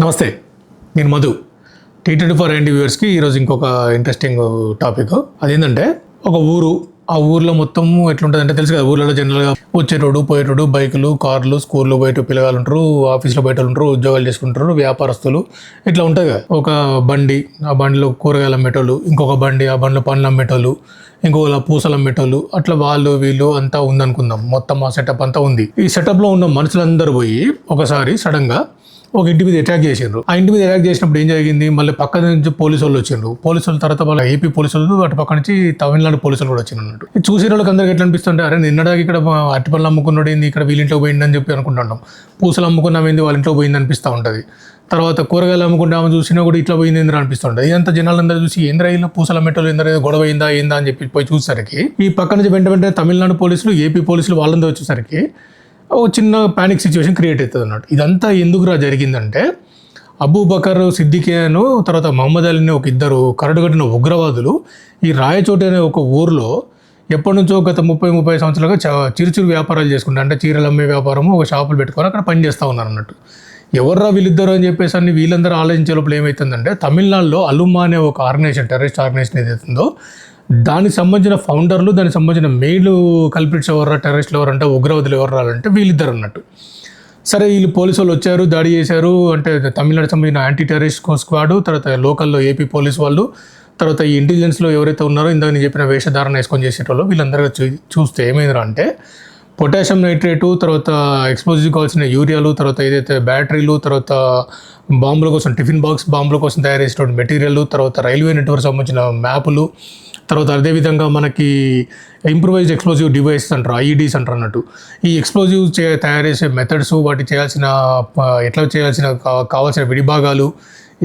నమస్తే నేను Madhu. T twenty four and వ్యూవర్స్కి ఈరోజు ఇంకొక ఇంట్రెస్టింగ్ టాపిక్ అదేంటంటే ఒక ఊరు ఆ ఊర్లో మొత్తం ఎట్లుంటుందంటే తెలుసు కదా ఊర్లలో జనరల్గా వచ్చేటోడు పోయేటోడు బైకులు కార్లు స్కూల్లో బయట పిల్లగాలు ఉంటారు ఆఫీస్లో బయట ఉంటారు ఉద్యోగాలు చేసుకుంటారు వ్యాపారస్తులు ఇట్లా ఉంటుంది కదా. ఒక బండి ఆ బండిలో కూరగాయలు అమ్మేటోళ్ళు ఇంకొక బండి ఆ బండిలో పండ్లు అమ్మేటోళ్ళు ఇంకొకలా పూసలు అమ్మేటోళ్ళు అట్లా వాళ్ళు వీళ్ళు అంతా ఉందనుకుందాం. మొత్తం ఆ సెటప్ అంతా ఉంది. ఈ సెటప్లో ఉన్న మనుషులందరూ పోయి ఒకసారి సడన్గా ఒక ఇంటి మీద అటాక్ చేసిండ్రు. ఆ ఇంటి మీద అటాక్ చేసినప్పుడు ఏం జరిగింది? మళ్ళీ పక్క నుంచి పోలీసు వాళ్ళు వచ్చిండ్రు పోలీసు వాళ్ళ తర్వాత వాళ్ళ ఏపీ పోలీసులు అటు పక్క నుంచి తమిళనాడు పోలీసులు కూడా వచ్చినట్టు చూసే చూసిన వాళ్ళకి అందరికి ఎట్లా అనిపిస్తుంటే అరే నిన్నడాకి ఇక్కడ అరటిపళ్ళు అమ్ముకున్నాడు ఏంది? ఇక్కడ వీళ్ళింట్లో ఇంట్లో పోయిందని చెప్పి అనుకుంటున్నాం పూసలు అమ్ముకున్నాం ఏంది? వాళ్ళ ఇంట్లో పోయింది అనిపిస్తూ ఉంటుంది. తర్వాత కూరగాయలు అమ్ముకుంటే ఆమె చూసినా కూడా ఇట్లా పోయింది ఎందుకు అనిపిస్తుంటుంది. ఇదంతా జనాలందరూ చూసి ఏంద్రా ఇలా పూసల మెట్టలు ఏంద్రా? గొడవ అయిందా? ఏందా? అని చెప్పి పోయి చూసేసరికి ఈ పక్క నుంచి వెంట వెంటనే తమిళనాడు పోలీసులు ఏపీ పోలీసులు వాళ్ళందరూ వచ్చేసరికి ఓ చిన్న ప్యానిక్ సిచ్యువేషన్ క్రియేట్ అవుతుంది అన్నట్టు ఇదంతా ఎందుకురా జరిగిందంటే అబూబకర్ సిద్దికేను తర్వాత మహమ్మద్ అలీని ఒక ఇద్దరు కరడుగట్టిన ఉగ్రవాదులు ఈ రాయచోటి అనే ఒక ఊర్లో ఎప్పటి నుంచో గత ముప్పై ముప్పై సంవత్సరాలుగా చ- చిరుచిరు వ్యాపారాలు చేసుకుంటారు అంటే చీరలు అమ్మే వ్యాపారము ఒక షాపులు పెట్టుకొని అక్కడ పని చేస్తూ ఉన్నారు అన్నట్టు. ఎవర్రా వీళ్ళిద్దరు అని చెప్పేసి అన్ని వీళ్ళందరూ ఆలోచించే లోపల ఏమవుతుందంటే తమిళనాడులో అలుమా అనే ఒక ఆర్గనైజేషన్ టెర్రరిస్ట్ ఆర్గనైజేషన్ ఏదైతుందో దానికి సంబంధించిన ఫౌండర్లు దానికి సంబంధించిన మెయిల్ కల్పిట్స్ ఎవరు టెర్రరిస్టులు ఎవరు అంటే ఉగ్రవాదులు ఎవరు రాలంటే వీళ్ళిద్దరు అన్నట్టు. సరే వీళ్ళు పోలీసు వాళ్ళు వచ్చారు దాడి చేశారు అంటే తమిళనాడు సంబంధించిన యాంటీ టెర్రరిస్ట్ స్క్వాడ్ తర్వాత లోకల్లో ఏపీ పోలీస్ వాళ్ళు తర్వాత ఈ ఇంటెలిజెన్స్లో ఎవరైతే ఉన్నారో ఇందాక నేను చెప్పిన వేషధారణ వేసుకొని చేసేటోళ్ళు వీళ్ళందరూ చూస్తే ఏమైందిరా అంటే పొటాషియం నైట్రేటు తర్వాత ఎక్స్పోజివ్ కావాల్సిన యూరియాలు తర్వాత ఏదైతే బ్యాటరీలు తర్వాత బాంబుల కోసం టిఫిన్ బాక్స్ బాంబుల కోసం తయారు చేసేటువంటి మెటీరియల్ తర్వాత రైల్వే నెట్వర్క్ సంబంధించిన మ్యాపులు తర్వాత అదేవిధంగా మనకి ఇంప్రూవైజ్డ్ ఎక్స్ప్లోజివ్ డివైసెస్ అంటారు ఐఈడీస్ అంటారు అన్నట్టు. ఈ ఎక్స్ప్లోజివ్ చే తయారు చేసే మెథడ్స్ వాటి చేయాల్సిన ఎట్లా చేయాల్సిన కావాల్సిన విడిభాగాలు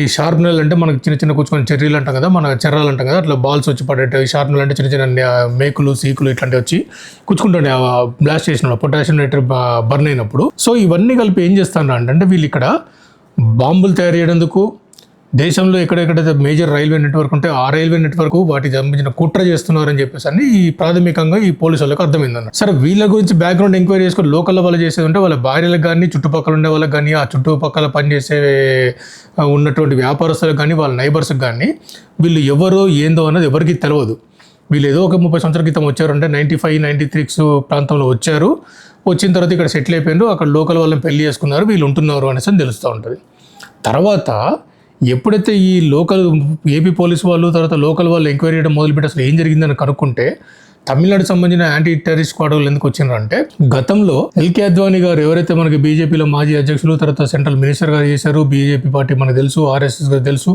ఈ షార్ప్నల్ అంటే మనకి చిన్న చిన్న కూర్చొని చెర్రీలు అంటాం కదా మన చెర్రాలు అంటాం కదా అట్లా బాల్స్ వచ్చి పడేట షార్ప్నల్ అంటే చిన్న చిన్న మేకులు సీకులు ఇట్లాంటివి వచ్చి కూర్చుకుంటుండే బ్లాస్ట్ చేసిన పొటాషియం నైట్రేట్ బర్న్ అయినప్పుడు. సో ఇవన్నీ కలిపి ఏం చేస్తాను అంటే వీళ్ళు ఇక్కడ బాంబులు తయారు చేయడందుకు దేశంలో ఎక్కడెక్కడైతే మేజర్ రైల్వే నెట్వర్క్ ఉంటే ఆ రైల్వే నెట్వర్క్ వాటికి సంబంధించిన కుట్ర చేస్తున్నారని చెప్పేసి అని ఈ ప్రాథమికంగా ఈ పోలీసు వాళ్ళకి అర్థమైందన్న సరే వీళ్ళ గురించి బ్యాక్గ్రౌండ్ ఎంక్వైరీ చేసుకుని లోకల్ వాళ్ళు చేసేది ఉంటే వాళ్ళ భార్యలకు కానీ చుట్టుపక్కల ఉండే వాళ్ళకి కానీ ఆ చుట్టుపక్కల పనిచేసే ఉన్నటువంటి వ్యాపారస్తులకు కానీ వాళ్ళ నైబర్స్కి కానీ వీళ్ళు ఎవరో ఏందో అన్నది ఎవరికి తెలియదు వీళ్ళు ఏదో ఒక ముప్పై సంవత్సరాల క్రితం వచ్చారంటే నైంటీ ఫైవ్ నైంటీ త్రీక్స్ ప్రాంతంలో వచ్చారు. వచ్చిన తర్వాత ఇక్కడ సెటిల్ అయిపోయారు అక్కడ లోకల్ వాళ్ళని పెళ్ళి చేసుకున్నారు. వీళ్ళు ఉంటున్నారు అనేసి తెలుస్తూ ఉంటుంది. తర్వాత ఎప్పుడైతే ఈ లోకల్ ఏపీ పోలీస్ వాళ్ళు తర్వాత లోకల్ వాళ్ళు ఎంక్వైరీ చేయడం మొదలుపెట్టి అసలు ఏం జరిగిందని కనుక్కుంటే తమిళనాడు సంబంధించిన యాంటీ టెర్రరిస్ట్ స్క్వాడ్లు ఎందుకు వచ్చినారంటే గతంలో ఎల్కే అద్వానీ గారు ఎవరైతే మనకి బీజేపీలో మాజీ అధ్యక్షులు తర్వాత సెంట్రల్ మినిస్టర్ గారు చేశారు బీజేపీ పార్టీ మనకు తెలుసు ఆర్ఎస్ఎస్ గారు తెలుసు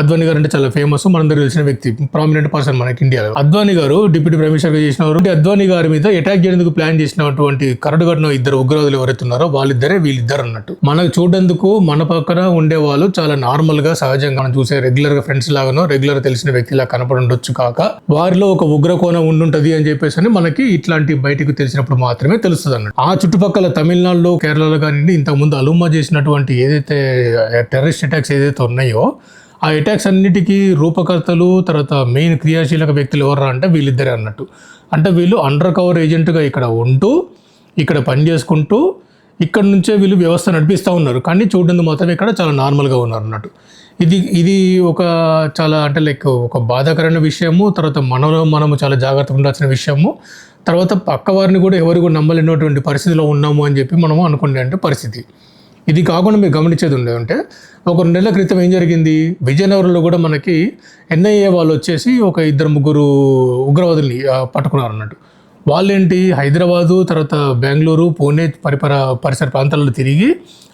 అద్వానీ గారు అంటే చాలా ఫేమస్ మనందరూ తెలిసిన వ్యక్తి ప్రామినెంట్ పర్సన్ మనకి ఇండియాలో అద్వానీ గారు డిప్యూటీ ప్రైమ్ మినిస్టర్గా చేసినారు అద్వానీ గారి మీద అటాక్ చేయడానికి ప్లాన్ చేసినటువంటి కరడుగడిన ఇద్దరు ఉగ్రవాదులు ఎవరైతే ఉన్నారో వాళ్ళిద్దరే వీళ్ళిద్దరు అన్నట్టు. మనకు చూడేందుకు మన పక్కన ఉండే వాళ్ళు చాలా నార్మల్గా సహజంగా మనం చూసే రెగ్యులర్గా ఫ్రెండ్స్ లాగానో రెగ్యులర్ తెలిసిన వ్యక్తిలా కనపడి ఉండొచ్చు కాక వారిలో ఒక ఉగ్ర కోణం ఉండుంటది అని చెప్పేసి అని మనకి ఇట్లాంటి బయటకు తెలిసినప్పుడు మాత్రమే తెలుస్తుంది అన్నట్టు ఆ చుట్టుపక్కల తమిళనాడులో కేరళలో కానివ్వండి ఇంతకు ముందు అలుమా చేసినటువంటి ఏదైతే టెర్రరిస్ట్ అటాక్స్ ఏదైతే ఉన్నాయో ఆ అటాక్స్ అన్నిటికీ రూపకర్తలు తర్వాత మెయిన్ క్రియాశీలక వ్యక్తులు ఎవరు అంటే వీళ్ళిద్దరే అన్నట్టు. అంటే వీళ్ళు అండర్ కవర్ ఏజెంట్గా ఇక్కడ ఉంటూ ఇక్కడ పని చేసుకుంటూ ఇక్కడ నుంచే వీళ్ళు వ్యవస్థ నడిపిస్తూ ఉన్నారు. కానీ చూడడానికి మాత్రం ఇక్కడ చాలా నార్మల్గా ఉన్నారు అన్నట్టు. ఇది ఇది ఒక చాలా అంటే లైక్ ఒక బాధాకరమైన విషయము తర్వాత మనలో మనము చాలా జాగ్రత్తగా ఉండాల్సిన విషయము. తర్వాత పక్క వారిని కూడా ఎవరు కూడా నమ్మలేనటువంటి పరిస్థితిలో ఉన్నాము అని చెప్పి మనము అనుకునే అంటే పరిస్థితి. ఇది కాకుండా మీరు గమనించేది ఉండే అంటే ఒక రెండు నెలల క్రితం ఏం జరిగింది? విజయనగరంలో కూడా మనకి ఎన్ఐఏ వాళ్ళు వచ్చేసి ఒక ఇద్దరు ముగ్గురు ఉగ్రవాదుల్ని పట్టుకున్నారు అన్నట్టు. వాళ్ళేంటి? హైదరాబాదు తర్వాత బెంగళూరు పూణే పరిపర పరిసర ప్రాంతాలలో తిరిగి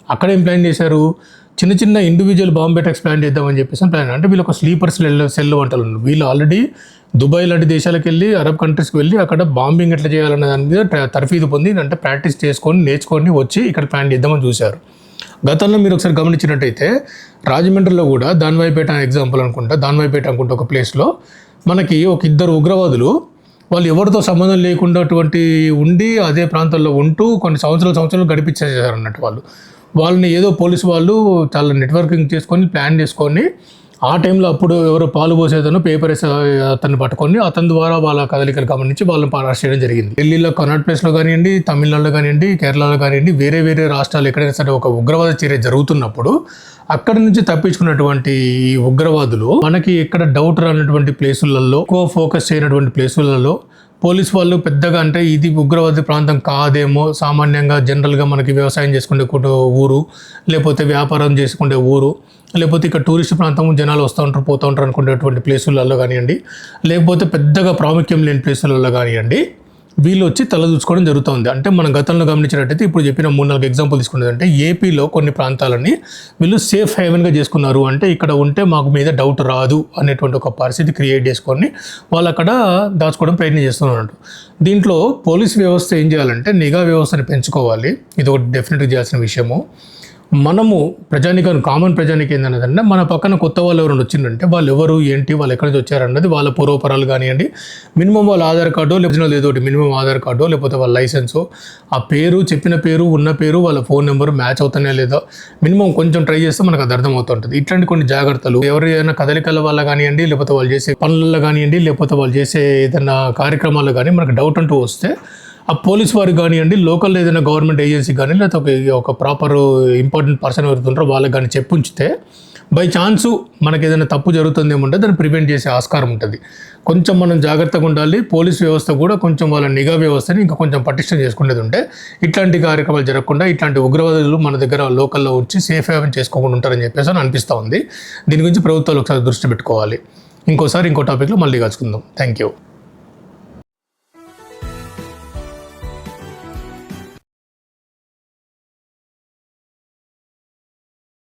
అక్కడ ఏం ప్లాన్ చేశారు? చిన్న చిన్న ఇండివిజువల్ బాంబ్ అటాక్స్ ప్లాన్ చేద్దామని చెప్పేసి ప్లాన్. అంటే వీళ్ళు ఒక స్లీపర్ సెల్ సెల్ వంటలు వీళ్ళు ఆల్రెడీ దుబాయ్ లాంటి దేశాలకు వెళ్ళి అరబ్ కంట్రీస్కి వెళ్ళి అక్కడ బాంబింగ్ ఎట్లా చేయాలనే దాని మీద తర్ఫీదు పొంది అంటే ప్రాక్టీస్ చేసుకొని నేర్చుకొని వచ్చి ఇక్కడ ప్లాన్ చేద్దామని చూశారు. గతంలో మీరు ఒకసారి గమనించినట్టయితే రాజమండ్రిలో కూడా దాన్వాయిపేట ఎగ్జాంపుల్ అనుకుంటా దాన్వాయిపేట అనుకుంటా ఒక ప్లేస్లో మనకి ఒక ఇద్దరు ఉగ్రవాదులు వాళ్ళు ఎవరితో సంబంధం లేకుండా అటువంటి ఉండి అదే ప్రాంతాల్లో ఉంటూ కొన్ని సంవత్సరాలు సంవత్సరాలు గడిపించేసారు అన్నట్టు వాళ్ళు. వాళ్ళని ఏదో పోలీసు వాళ్ళు చాలా నెట్వర్కింగ్ చేసుకొని ప్లాన్ చేసుకొని ఆ టైంలో అప్పుడు ఎవరో పాలు పోసేదను పేపర్ వేసే అతన్ని పట్టుకొని అతని ద్వారా వాళ్ళ కదలికలు గమనించి వాళ్ళని అరెస్ట్ చేయడం జరిగింది. ఢిల్లీలో కర్ణాటక ప్లేస్లో కానివ్వండి తమిళనాడులో కానివ్వండి కేరళలో కానివ్వండి వేరే వేరే రాష్ట్రాలు ఎక్కడైనా సరే ఒక ఉగ్రవాద చర్య జరుగుతున్నప్పుడు అక్కడి నుంచి తప్పించుకున్నటువంటి ఈ ఉగ్రవాదులు మనకి ఎక్కడ డౌట్ రానటువంటి ప్లేసులలో ఎక్కువ ఫోకస్ చేయనటువంటి ప్లేసులలో పోలీస్ వాళ్ళు పెద్దగా అంటే ఇది ఉగ్రవాద ప్రాంతం కాదేమో సామాన్యంగా జనరల్గా మనకి వ్యవసాయం చేసుకునే ఊరు లేకపోతే వ్యాపారం చేసుకునే ఊరు లేకపోతే ఇక్కడ టూరిస్ట్ ప్రాంతం జనాలు వస్తూ ఉంటారు పోతూ ఉంటారు అనుకునేటువంటి ప్లేసులలో కానివ్వండి లేకపోతే పెద్దగా ప్రాముఖ్యం లేని ప్లేసులలో కానివ్వండి వీళ్ళు వచ్చి తలదూచుకోవడం జరుగుతుంది. అంటే మనం గతంలో గమనించినట్టయితే ఇప్పుడు చెప్పిన మూడు నాలుగు ఎగ్జాంపుల్ తీసుకున్నది అంటే ఏపీలో కొన్ని ప్రాంతాలని వీళ్ళు సేఫ్ హేవెన్గా చేసుకున్నారు. అంటే ఇక్కడ ఉంటే మాకు మీద డౌట్ రాదు అనేటువంటి ఒక పరిస్థితి క్రియేట్ చేసుకొని వాళ్ళు అక్కడ దాచుకోవడం ప్రయత్నం చేస్తున్నారు. దీంట్లో పోలీస్ వ్యవస్థ ఏం చేయాలంటే నిఘా వ్యవస్థను పెంచుకోవాలి. ఇది ఒకటి డెఫినెట్గా చేయాల్సిన విషయము. మనము ప్రజానికం కామన్ ప్రజానికి ఏంటన్నదంటే మన పక్కన కొత్త వాళ్ళు ఎవరైనా వచ్చిందంటే వాళ్ళు ఎవరు ఏంటి వాళ్ళు ఎక్కడి నుంచి వచ్చారన్నది వాళ్ళ పూర్వపరాలు కానివ్వండి. మినిమం వాళ్ళ ఆధార్ కార్డు లేకపోతే ఏదో ఒకటి మినిమం ఆధార్ కార్డు లేకపోతే వాళ్ళ లైసెన్సు ఆ పేరు చెప్పిన పేరు ఉన్న పేరు వాళ్ళ ఫోన్ నెంబర్ మ్యాచ్ అవుతానే లేదో మినిమం కొంచెం ట్రై చేస్తే మనకు అది అర్థమవుతుంటుంది. ఇట్లాంటి కొన్ని జాగ్రత్తలు ఎవరు ఏదైనా కదలికల వల్ల కానివ్వండి లేకపోతే వాళ్ళు చేసే పనులలో కానివ్వండి లేకపోతే వాళ్ళు చేసే ఏదైనా కార్యక్రమాల్లో కానీ మనకు డౌట్ అంటూ వస్తే ఆ పోలీస్ వారికి కానివ్వండి లోకల్ ఏదైనా గవర్నమెంట్ ఏజెన్సీ కానీ లేకపోతే ఒక ప్రాపర్ ఇంపార్టెంట్ పర్సన్ ఎవరుతుంటారో వాళ్ళకి కానీ చెప్పుంచితే బై ఛాన్సు మనకి ఏదైనా తప్పు జరుగుతుందేమో ఏమంటే దాన్ని ప్రివెంట్ చేసే ఆస్కారం ఉంటుంది. కొంచెం మనం జాగ్రత్తగా ఉండాలి పోలీస్ వ్యవస్థ కూడా కొంచెం వాళ్ళ నిఘా వ్యవస్థని ఇంకా కొంచెం పటిష్టం చేసుకునేది ఉంటే ఇట్లాంటి కార్యక్రమాలు జరగకుండా ఇట్లాంటి ఉగ్రవాదులు మన దగ్గర లోకల్లో వచ్చి సేఫ్ హ్యావెన్ చేసుకోకుండా ఉంటారని చెప్పేసి అని అనిపిస్తూ ఉంది. దీని గురించి ప్రభుత్వాలు ఒకసారి దృష్టి పెట్టుకోవాలి. ఇంకోసారి ఇంకో టాపిక్లో మళ్ళీ కలుసుకుందాం. Thank you